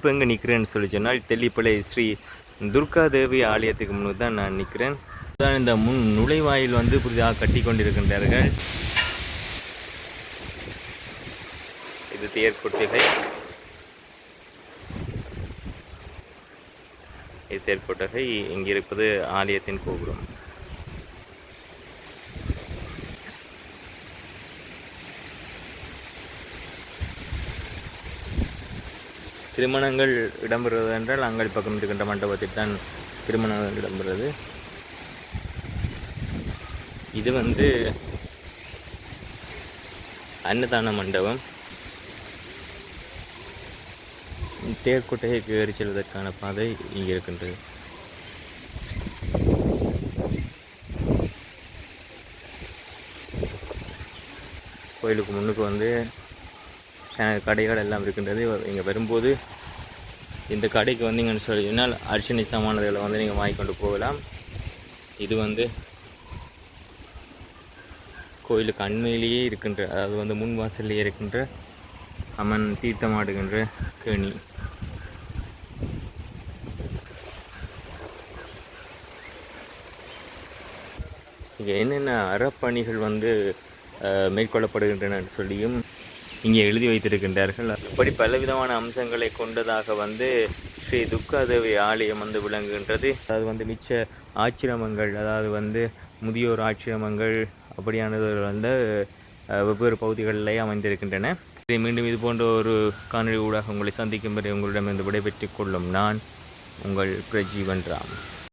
இப்போ எங்கே நிற்கிறேன்னு சொல்லி சொன்னால் தெல்லிப்பளை ஸ்ரீ துர்கா தேவி ஆலயத்துக்கு முன்பு தான் நான் நிற்கிறேன். தான் இந்த முன் நுழைவாயில் வந்து புதிதாக கட்டி கொண்டிருக்கின்றார்கள். இது தேர்கொட்டிகை இது தேர்கொட்டகை இங்கிருப்பது ஆலயத்தின் கோபுரம். திருமணங்கள் இடம்பெறுவது என்றால் அங்காடி பக்கம் இருக்கின்ற மண்டபத்தில் தான் திருமணங்கள் இடம்பெறுவது இது வந்து அன்னதான மண்டபம். தேர்க்குட்டையை ஏறி செல்வதற்கான பாதை இங்கே இருக்கின்றது. கோயிலுக்கு முன்னுக்கு வந்து கடைகள் எல்லாம் இருக்கின்றது. இங்கே வரும்போது இந்த கடைக்கு வந்தீங்கன்னு சொல்லினால் அர்ச்சனை சாமானங்களை வந்து நீங்கள் வாங்கிக்கொண்டு போகலாம். இது வந்து கோயிலுக்கு அண்மையிலேயே இருக்கின்ற அதாவது வந்து முன் வாசல்லையே இருக்கின்ற அம்மன் தீர்த்தமாடுகின்ற கேணி. இங்கே என்னென்ன அறப்பணிகள் வந்து மேற்கொள்ளப்படுகின்றன சொல்லியும் இங்கே எழுதி வைத்திருக்கின்றார்கள். இப்படி பலவிதமான அம்சங்களை கொண்டதாக வந்து ஸ்ரீ துர்காதேவி ஆலயம் வந்து விளங்குகின்றது. அதாவது வந்து மிச்ச ஆச்சிரமங்கள் அதாவது வந்து முதியோர் ஆச்சிரமங்கள் அப்படியானது வந்து வெவ்வேறு பகுதிகளிலே அமைந்திருக்கின்றன. இதை மீண்டும் இது போன்ற ஒரு காணொளி ஊடாக உங்களை சந்திக்கும் வரை உங்களிடமிருந்து விடைபெற்றுக் கொள்ளும் நான் உங்கள் பிரஜீவன் ராம்.